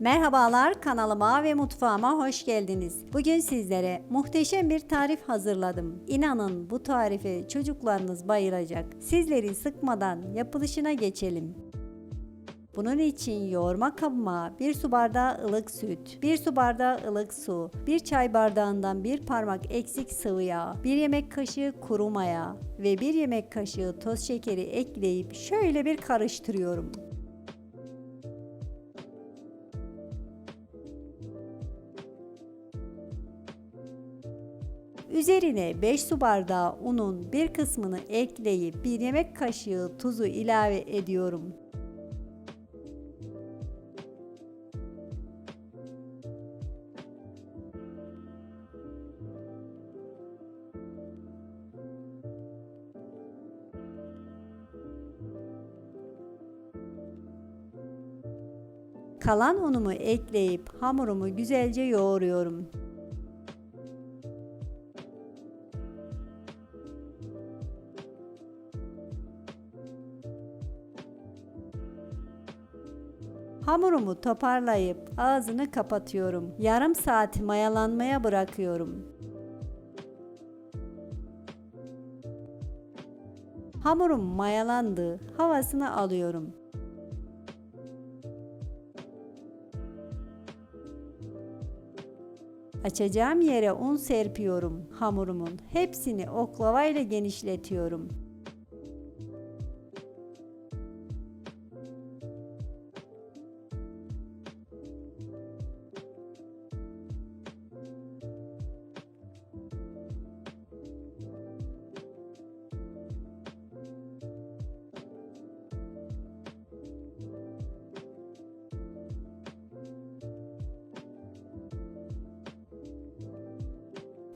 Merhabalar kanalıma ve mutfağıma hoş geldiniz. Bugün sizlere muhteşem bir tarif hazırladım. İnanın bu tarife çocuklarınız bayılacak. Sizleri sıkmadan yapılışına geçelim. Bunun için yoğurma kabıma 1 su bardağı ılık süt, 1 su bardağı ılık su, 1 çay bardağından 1 parmak eksik sıvı yağ, 1 yemek kaşığı kuru maya ve 1 yemek kaşığı toz şekeri ekleyip şöyle bir karıştırıyorum. Üzerine 5 su bardağı unun bir kısmını ekleyip 1 yemek kaşığı tuzu ilave ediyorum. Kalan unumu ekleyip hamurumu güzelce yoğuruyorum. Hamurumu toparlayıp ağzını kapatıyorum. Yarım saat mayalanmaya bırakıyorum. Hamurum mayalandı. Havasını alıyorum. Açacağım yere un serpiyorum hamurumun. Hepsini oklavayla genişletiyorum.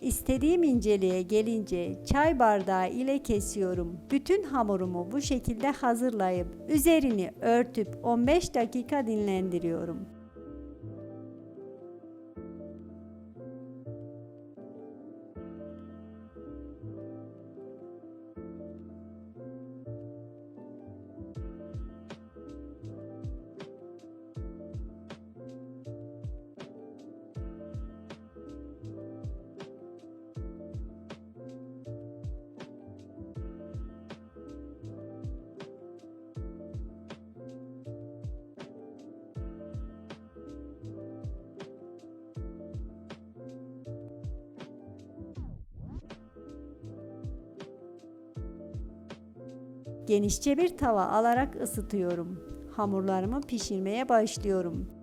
İstediğim inceliğe gelince çay bardağı ile kesiyorum. Bütün hamurumu bu şekilde hazırlayıp üzerini örtüp 15 dakika dinlendiriyorum. Genişçe bir tava alarak ısıtıyorum. Hamurlarımı pişirmeye başlıyorum.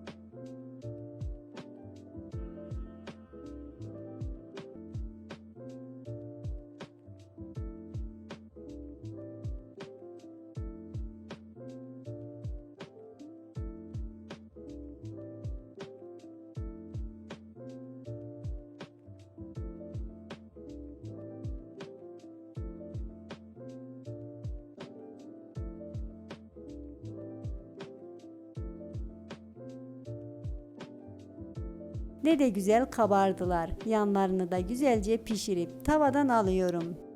Ne de güzel kabardılar. Yanlarını da güzelce pişirip tavadan alıyorum.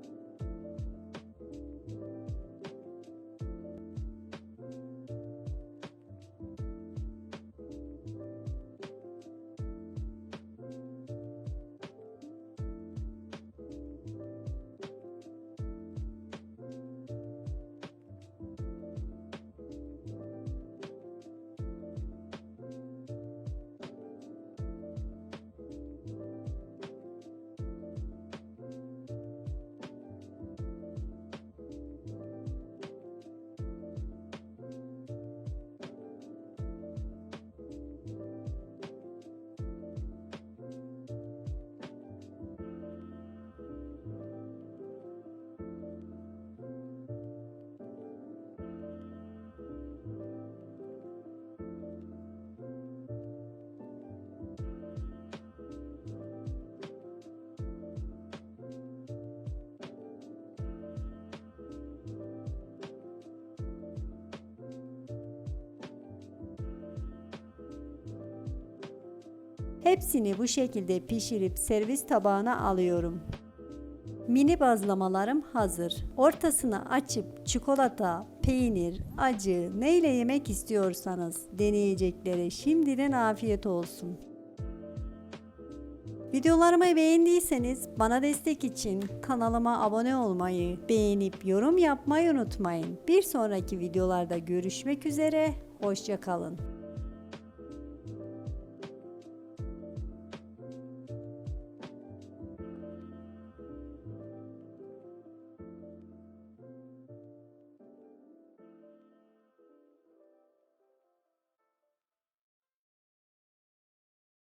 Hepsini bu şekilde pişirip servis tabağına alıyorum. Mini bazlamalarım hazır. Ortasını açıp çikolata, peynir, acı neyle yemek istiyorsanız deneyeceklere şimdiden afiyet olsun. Videolarımı beğendiyseniz bana destek için kanalıma abone olmayı, beğenip yorum yapmayı unutmayın. Bir sonraki videolarda görüşmek üzere, hoşçakalın.